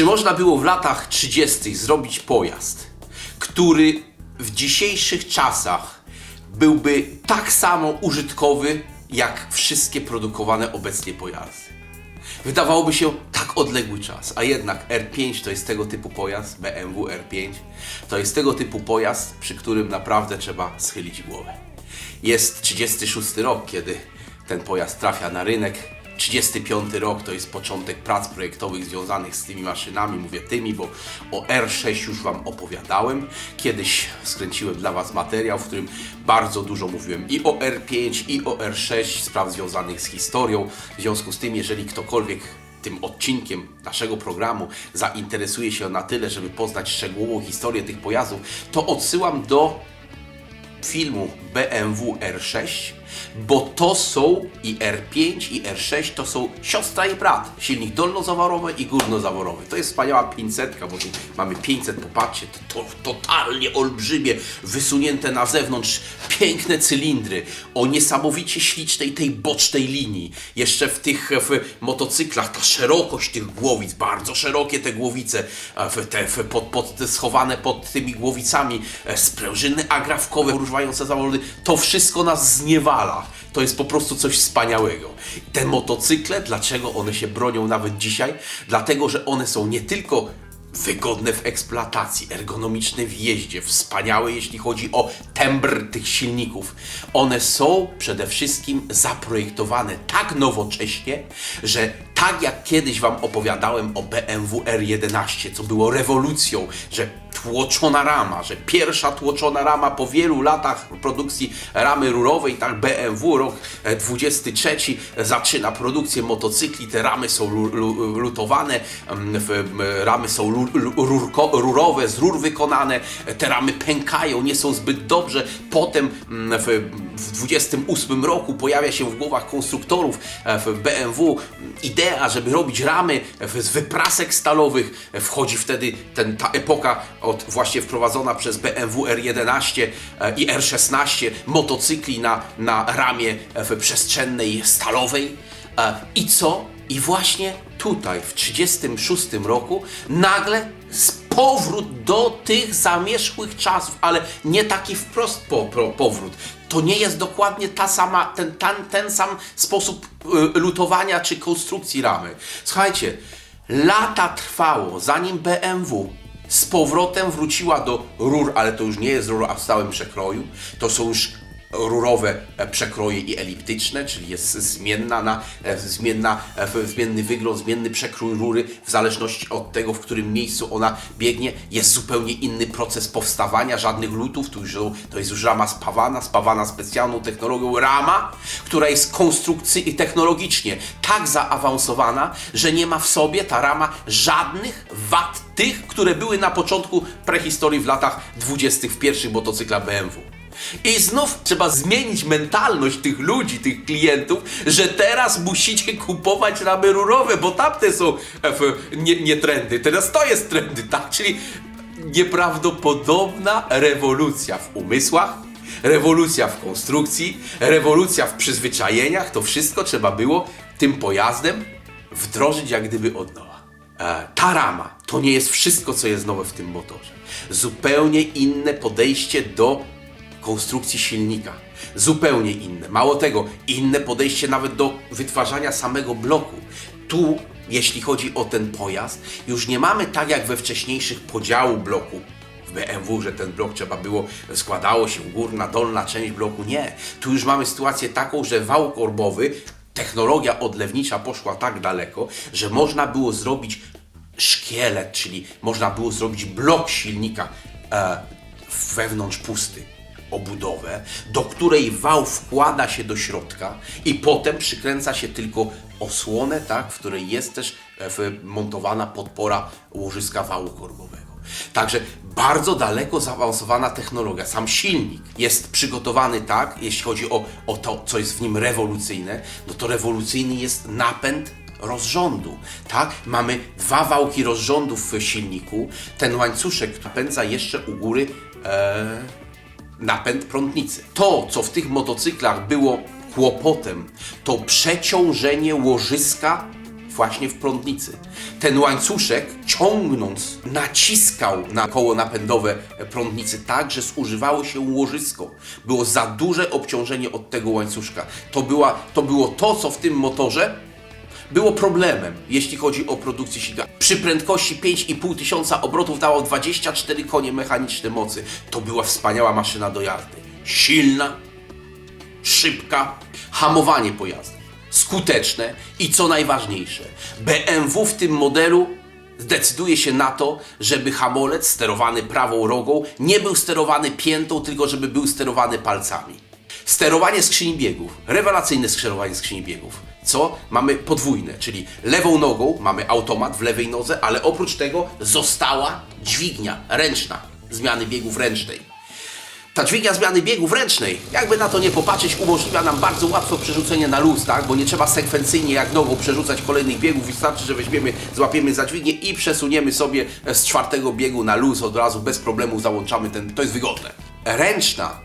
Czy można było w latach 30. zrobić pojazd, który w dzisiejszych czasach byłby tak samo użytkowy jak wszystkie produkowane obecnie pojazdy? Wydawałoby się tak odległy czas, a jednak R5 to jest tego typu pojazd, BMW R5 to jest tego typu pojazd, przy którym naprawdę trzeba schylić głowę. Jest 36 rok, kiedy ten pojazd trafia na rynek. 35 rok to jest początek prac projektowych związanych z tymi maszynami, mówię tymi, bo o R6 już Wam opowiadałem. Kiedyś skręciłem dla Was materiał, w którym bardzo dużo mówiłem i o R5, i o R6, spraw związanych z historią. W związku z tym, jeżeli ktokolwiek tym odcinkiem naszego programu zainteresuje się na tyle, żeby poznać szczegółową historię tych pojazdów, to odsyłam do filmu BMW R6, bo to są i R5 i R6 to są siostra i brat. Silnik dolnozaworowy i górnozaworowy. To jest wspaniała 500, bo tu mamy 500, popatrzcie, to, to totalnie olbrzymie, wysunięte na zewnątrz, piękne cylindry o niesamowicie ślicznej tej bocznej linii. Jeszcze w tych w motocyklach ta szerokość tych głowic, bardzo szerokie te głowice, e, w te, w, pod, pod, schowane pod tymi głowicami, e, sprężyny agrafkowe używające zawody, to wszystko nas To jest po prostu coś wspaniałego. Te motocykle, dlaczego one się bronią nawet dzisiaj? Dlatego, że one są nie tylko wygodne w eksploatacji, ergonomiczne w jeździe, wspaniałe jeśli chodzi o tembr tych silników. One są przede wszystkim zaprojektowane tak nowocześnie, że tak jak kiedyś Wam opowiadałem o BMW R11, co było rewolucją, że tłoczona rama, że pierwsza tłoczona rama po wielu latach produkcji ramy rurowej, tak BMW rok e, 23 zaczyna produkcję motocykli, te ramy są lu, lu, lutowane, mm, ramy są rurowe, z rur wykonane, e, te ramy pękają, nie są zbyt dobrze, potem mm, w, w 28 roku pojawia się w głowach konstruktorów e, w BMW idea, żeby robić ramy z wyprasek stalowych, wchodzi wtedy ten, ta epoka od, właśnie wprowadzona przez BMW R11 e, i R16 motocykli na, na ramię e, w przestrzennej stalowej. E, I co? I właśnie tutaj w 36 roku nagle z powrót do tych zamierzchłych czasów, ale nie taki wprost po, po, powrót. To nie jest dokładnie ta sama, ten, ten, ten sam sposób y, lutowania czy konstrukcji ramy. Słuchajcie, lata trwało, zanim BMW z powrotem wróciła do rur, ale to już nie jest rura w stałym przekroju, to są już rurowe e, przekroje i eliptyczne, czyli jest zmienna, na, e, zmienna, e, zmienny wygląd, zmienny przekrój rury w zależności od tego, w którym miejscu ona biegnie. Jest zupełnie inny proces powstawania, żadnych lutów, tu już, to jest już rama spawana, spawana specjalną technologią rama, która jest konstrukcyjnie i technologicznie tak zaawansowana, że nie ma w sobie ta rama żadnych wad tych, które były na początku prehistorii w latach 20. w pierwszych motocyklach BMW. I znów trzeba zmienić mentalność tych ludzi, tych klientów, że teraz musicie kupować ramy rurowe, bo tamte są w- nie, nie trendy. Teraz to jest trendy, tak? Czyli nieprawdopodobna rewolucja w umysłach, rewolucja w konstrukcji, rewolucja w przyzwyczajeniach. To wszystko trzeba było tym pojazdem wdrożyć jak gdyby od nowa. E, ta rama to nie jest wszystko, co jest nowe w tym motorze. Zupełnie inne podejście do konstrukcji silnika. Zupełnie inne. Mało tego, inne podejście nawet do wytwarzania samego bloku. Tu, jeśli chodzi o ten pojazd, już nie mamy tak jak we wcześniejszych podziału bloku BMW, że ten blok trzeba było, składało się górna, dolna część bloku. Nie. Tu już mamy sytuację taką, że wał korbowy, technologia odlewnicza poszła tak daleko, że można było zrobić szkielet, czyli można było zrobić blok silnika e, wewnątrz pusty, obudowę, do której wał wkłada się do środka i potem przykręca się tylko osłonę, tak, w której jest też e, montowana podpora łożyska wału korbowego. Także bardzo daleko zaawansowana technologia. Sam silnik jest przygotowany tak, jeśli chodzi o, o to, co jest w nim rewolucyjne, no to rewolucyjny jest napęd rozrządu, tak? Mamy dwa wałki rozrządów w silniku, ten łańcuszek napędza jeszcze u góry e, napęd prądnicy. To, co w tych motocyklach było kłopotem, to przeciążenie łożyska właśnie w prądnicy. Ten łańcuszek ciągnąc naciskał na koło napędowe prądnicy tak, że zużywało się łożysko. Było za duże obciążenie od tego łańcuszka. To, była, to było to, co w tym motorze było problemem, jeśli chodzi o produkcję silnika. Przy prędkości 5,5 tysiąca obrotów dało 24 konie mechaniczne mocy. To była wspaniała maszyna do jazdy. Silna, szybka, hamowanie pojazdu, skuteczne i co najważniejsze, BMW w tym modelu zdecyduje się na to, żeby hamulec sterowany prawą rogą nie był sterowany piętą, tylko żeby był sterowany palcami. Sterowanie skrzyni biegów, rewelacyjne sterowanie skrzyni biegów. Co? Mamy podwójne, czyli lewą nogą mamy automat w lewej nodze, ale oprócz tego została dźwignia ręczna zmiany biegów ręcznej. Ta dźwignia zmiany biegów ręcznej, jakby na to nie popatrzeć, umożliwia nam bardzo łatwo przerzucenie na luz, tak? Bo nie trzeba sekwencyjnie jak nogą przerzucać kolejnych biegów, wystarczy, że weźmiemy, złapiemy za dźwignię i przesuniemy sobie z czwartego biegu na luz od razu, bez problemu załączamy ten, to jest wygodne. Ręczna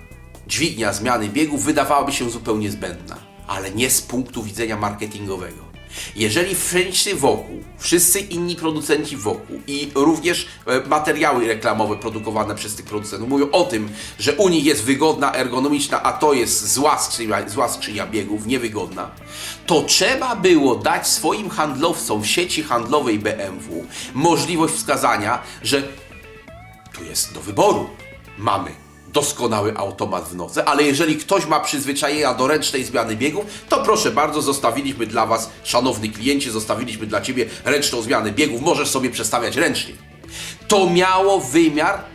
dźwignia zmiany biegów wydawałaby się zupełnie zbędna, ale nie z punktu widzenia marketingowego. Jeżeli wszyscy wokół, wszyscy inni producenci wokół i również e, materiały reklamowe produkowane przez tych producentów mówią o tym, że u nich jest wygodna, ergonomiczna, a to jest zła skrzynia, zła skrzynia biegów, niewygodna, to trzeba było dać swoim handlowcom w sieci handlowej BMW możliwość wskazania, że tu jest do wyboru. Mamy doskonały automat w nodze, ale jeżeli ktoś ma przyzwyczajenia do ręcznej zmiany biegów, to proszę bardzo, zostawiliśmy dla Was, szanowny kliencie, zostawiliśmy dla Ciebie ręczną zmianę biegów, możesz sobie przestawiać ręcznie. To miało wymiar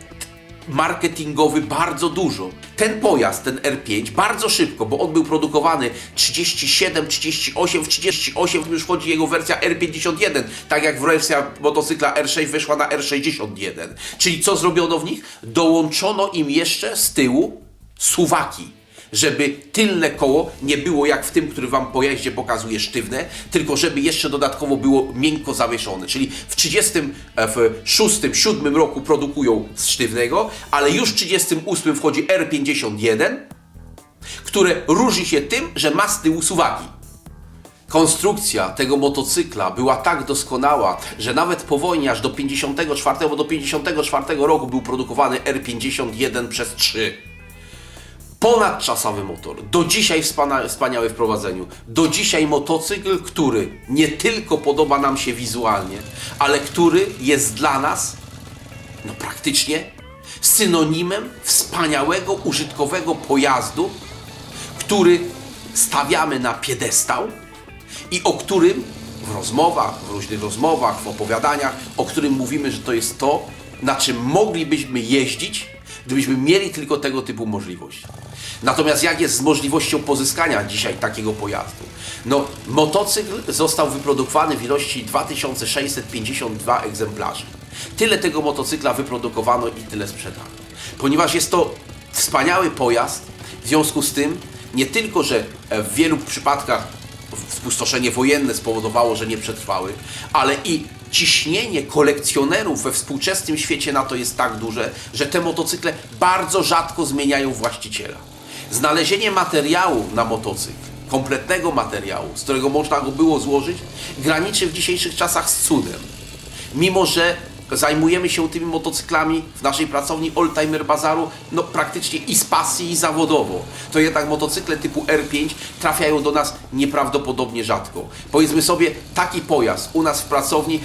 marketingowy bardzo dużo. Ten pojazd, ten R5, bardzo szybko, bo on był produkowany 37, 38, w 38 już wchodzi jego wersja R51, tak jak wersja motocykla R6 weszła na R61. Czyli co zrobiono w nich? Dołączono im jeszcze z tyłu suwaki żeby tylne koło nie było jak w tym, który Wam po jeździe pokazuje sztywne, tylko żeby jeszcze dodatkowo było miękko zawieszone. Czyli w 36, 7 roku produkują z sztywnego, ale już w 38 wchodzi R51, które różni się tym, że ma z tyłu suwaki. Konstrukcja tego motocykla była tak doskonała, że nawet po wojnie aż do 54, bo do 54 roku był produkowany R51 przez 3 ponadczasowy motor. Do dzisiaj wspaniałe w prowadzeniu. Do dzisiaj motocykl, który nie tylko podoba nam się wizualnie, ale który jest dla nas no praktycznie synonimem wspaniałego, użytkowego pojazdu, który stawiamy na piedestał i o którym w rozmowach, w różnych rozmowach, w opowiadaniach, o którym mówimy, że to jest to, na czym moglibyśmy jeździć, gdybyśmy mieli tylko tego typu możliwość. Natomiast jak jest z możliwością pozyskania dzisiaj takiego pojazdu? No, motocykl został wyprodukowany w ilości 2652 egzemplarzy. Tyle tego motocykla wyprodukowano i tyle sprzedano. Ponieważ jest to wspaniały pojazd, w związku z tym nie tylko, że w wielu przypadkach spustoszenie wojenne spowodowało, że nie przetrwały, ale i ciśnienie kolekcjonerów we współczesnym świecie na to jest tak duże, że te motocykle bardzo rzadko zmieniają właściciela. Znalezienie materiału na motocykl, kompletnego materiału, z którego można go było złożyć, graniczy w dzisiejszych czasach z cudem. Mimo, że zajmujemy się tymi motocyklami w naszej pracowni Oldtimer Bazaru, no praktycznie i z pasji, i zawodowo. To jednak motocykle typu R5 trafiają do nas nieprawdopodobnie rzadko. Powiedzmy sobie, taki pojazd u nas w pracowni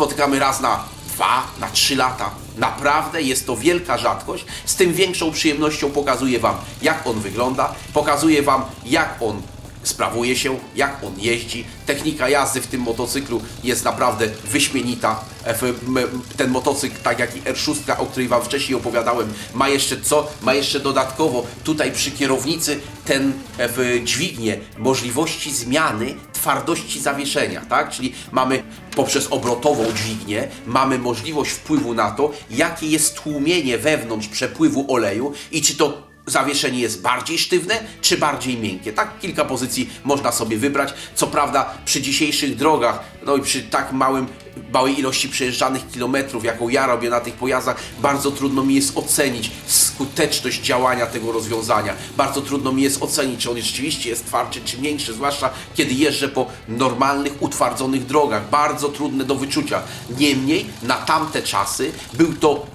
spotykamy raz na dwa, na trzy lata. Naprawdę jest to wielka rzadkość. Z tym większą przyjemnością pokazuję Wam, jak on wygląda, pokazuję Wam, jak on sprawuje się, jak on jeździ. Technika jazdy w tym motocyklu jest naprawdę wyśmienita. Ten motocykl, tak jak i R6, o której Wam wcześniej opowiadałem, ma jeszcze co? Ma jeszcze dodatkowo tutaj przy kierownicy ten F, dźwignię możliwości zmiany twardości zawieszenia, tak? Czyli mamy poprzez obrotową dźwignię mamy możliwość wpływu na to, jakie jest tłumienie wewnątrz przepływu oleju i czy to zawieszenie jest bardziej sztywne czy bardziej miękkie. Tak kilka pozycji można sobie wybrać. Co prawda przy dzisiejszych drogach, no i przy tak małym, małej ilości przejeżdżanych kilometrów, jaką ja robię na tych pojazdach, bardzo trudno mi jest ocenić skuteczność działania tego rozwiązania. Bardzo trudno mi jest ocenić, czy on rzeczywiście jest twardszy czy miększy, zwłaszcza kiedy jeżdżę po normalnych, utwardzonych drogach. Bardzo trudne do wyczucia. Niemniej na tamte czasy był to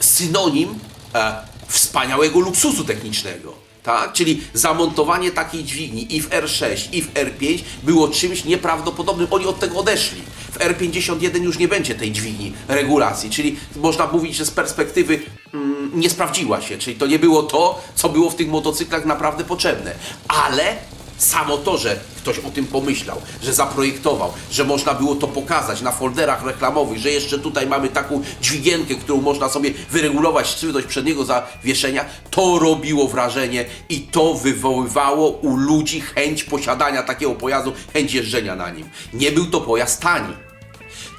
synonim e, wspaniałego luksusu technicznego. Tak? Czyli zamontowanie takiej dźwigni i w R6, i w R5 było czymś nieprawdopodobnym. Oni od tego odeszli. W R51 już nie będzie tej dźwigni regulacji, czyli można mówić, że z perspektywy mm, nie sprawdziła się, czyli to nie było to, co było w tych motocyklach naprawdę potrzebne. Ale Samo to, że ktoś o tym pomyślał, że zaprojektował, że można było to pokazać na folderach reklamowych, że jeszcze tutaj mamy taką dźwigienkę, którą można sobie wyregulować sztywność przedniego zawieszenia, to robiło wrażenie i to wywoływało u ludzi chęć posiadania takiego pojazdu, chęć jeżdżenia na nim. Nie był to pojazd tani.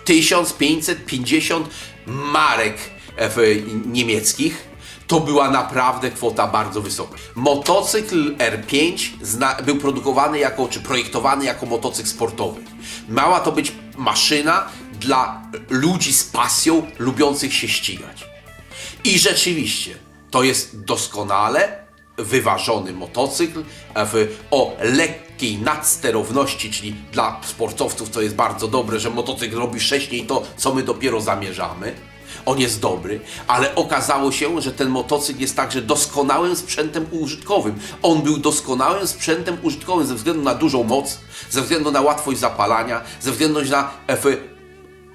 1550 marek e, w- niemieckich to była naprawdę kwota bardzo wysoka. Motocykl R5 zna, był produkowany jako, czy projektowany jako motocykl sportowy. Miała to być maszyna dla ludzi z pasją, lubiących się ścigać. I rzeczywiście, to jest doskonale wyważony motocykl w, o lekkiej nadsterowności, czyli dla sportowców to jest bardzo dobre, że motocykl robi wcześniej to, co my dopiero zamierzamy. On jest dobry, ale okazało się, że ten motocykl jest także doskonałym sprzętem użytkowym. On był doskonałym sprzętem użytkowym ze względu na dużą moc, ze względu na łatwość zapalania, ze względu na efy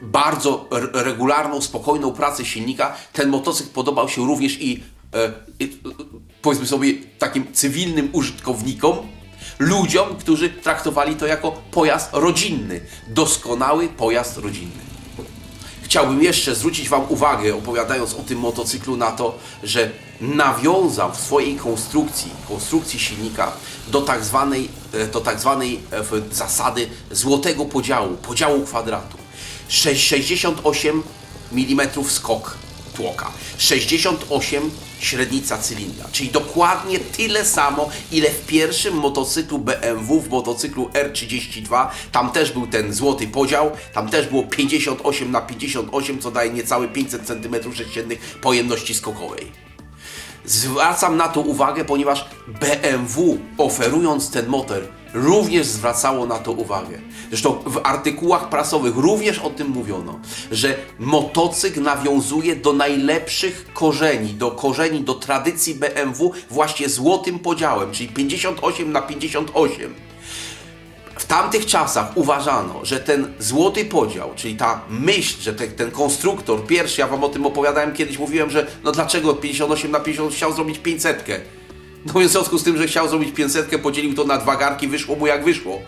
bardzo regularną, spokojną pracę silnika, ten motocykl podobał się również i, e, i e, powiedzmy sobie takim cywilnym użytkownikom, ludziom, którzy traktowali to jako pojazd rodzinny, doskonały pojazd rodzinny. Chciałbym jeszcze zwrócić Wam uwagę, opowiadając o tym motocyklu, na to, że nawiązał w swojej konstrukcji, konstrukcji silnika do tak zwanej, e, do tak zwanej e, zasady złotego podziału, podziału kwadratu. Sze- 68 mm skok tłoka, 68 średnica cylindra, czyli dokładnie tyle samo, ile w pierwszym motocyklu BMW, w motocyklu R32, tam też był ten złoty podział, tam też było 58 na 58, co daje niecałe 500 cm3 pojemności skokowej. Zwracam na to uwagę, ponieważ BMW oferując ten motor również zwracało na to uwagę. Zresztą w artykułach prasowych również o tym mówiono, że motocykl nawiązuje do najlepszych korzeni, do korzeni, do tradycji BMW właśnie złotym podziałem, czyli 58 na 58. W tamtych czasach uważano, że ten złoty podział, czyli ta myśl, że te, ten konstruktor pierwszy, ja wam o tym opowiadałem kiedyś, mówiłem, że no dlaczego 58 na 50 chciał zrobić 500. No więc w związku z tym, że chciał zrobić 500, podzielił to na dwa garki, wyszło mu jak wyszło.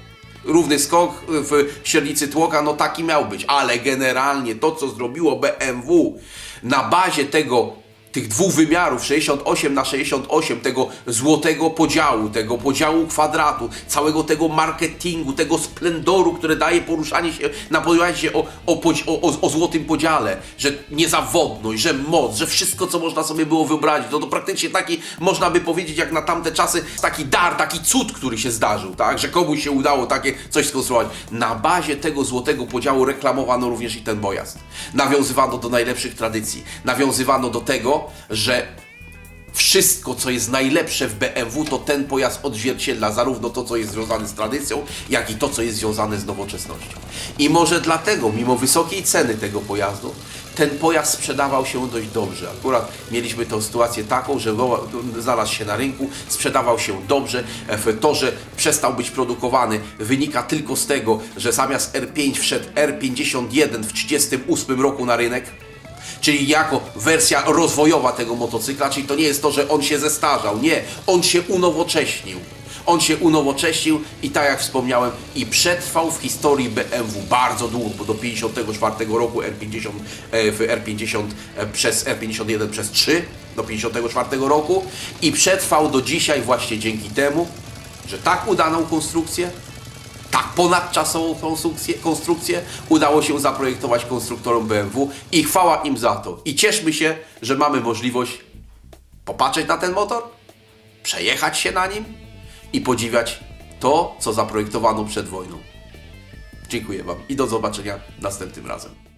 Równy skok w średnicy tłoka, no taki miał być, ale generalnie to, co zrobiło BMW na bazie tego tych dwóch wymiarów 68 na 68, tego złotego podziału, tego podziału kwadratu, całego tego marketingu, tego splendoru, które daje poruszanie się na pojaździe o, o, o, o złotym podziale, że niezawodność, że moc, że wszystko, co można sobie było wyobrazić, no to praktycznie taki, można by powiedzieć, jak na tamte czasy, taki dar, taki cud, który się zdarzył, tak, że komuś się udało takie coś skonstruować. Na bazie tego złotego podziału reklamowano również i ten pojazd. Nawiązywano do najlepszych tradycji, nawiązywano do tego, że wszystko, co jest najlepsze w BMW, to ten pojazd odzwierciedla zarówno to, co jest związane z tradycją, jak i to, co jest związane z nowoczesnością. I może dlatego, mimo wysokiej ceny tego pojazdu, ten pojazd sprzedawał się dość dobrze. Akurat mieliśmy tą sytuację taką, że znalazł się na rynku, sprzedawał się dobrze. To, że przestał być produkowany, wynika tylko z tego, że zamiast R5 wszedł R51 w 1938 roku na rynek czyli jako wersja rozwojowa tego motocykla, czyli to nie jest to, że on się zestarzał, nie, on się unowocześnił. On się unowocześnił i tak jak wspomniałem, i przetrwał w historii BMW bardzo długo, bo do 54 roku R50, e, w R50 e, przez R51 przez 3 do 54 roku i przetrwał do dzisiaj właśnie dzięki temu, że tak udaną konstrukcję tak ponadczasową konstrukcję, konstrukcję udało się zaprojektować konstruktorom BMW i chwała im za to. I cieszmy się, że mamy możliwość popatrzeć na ten motor przejechać się na nim i podziwiać to, co zaprojektowano przed wojną. Dziękuję Wam i do zobaczenia następnym razem.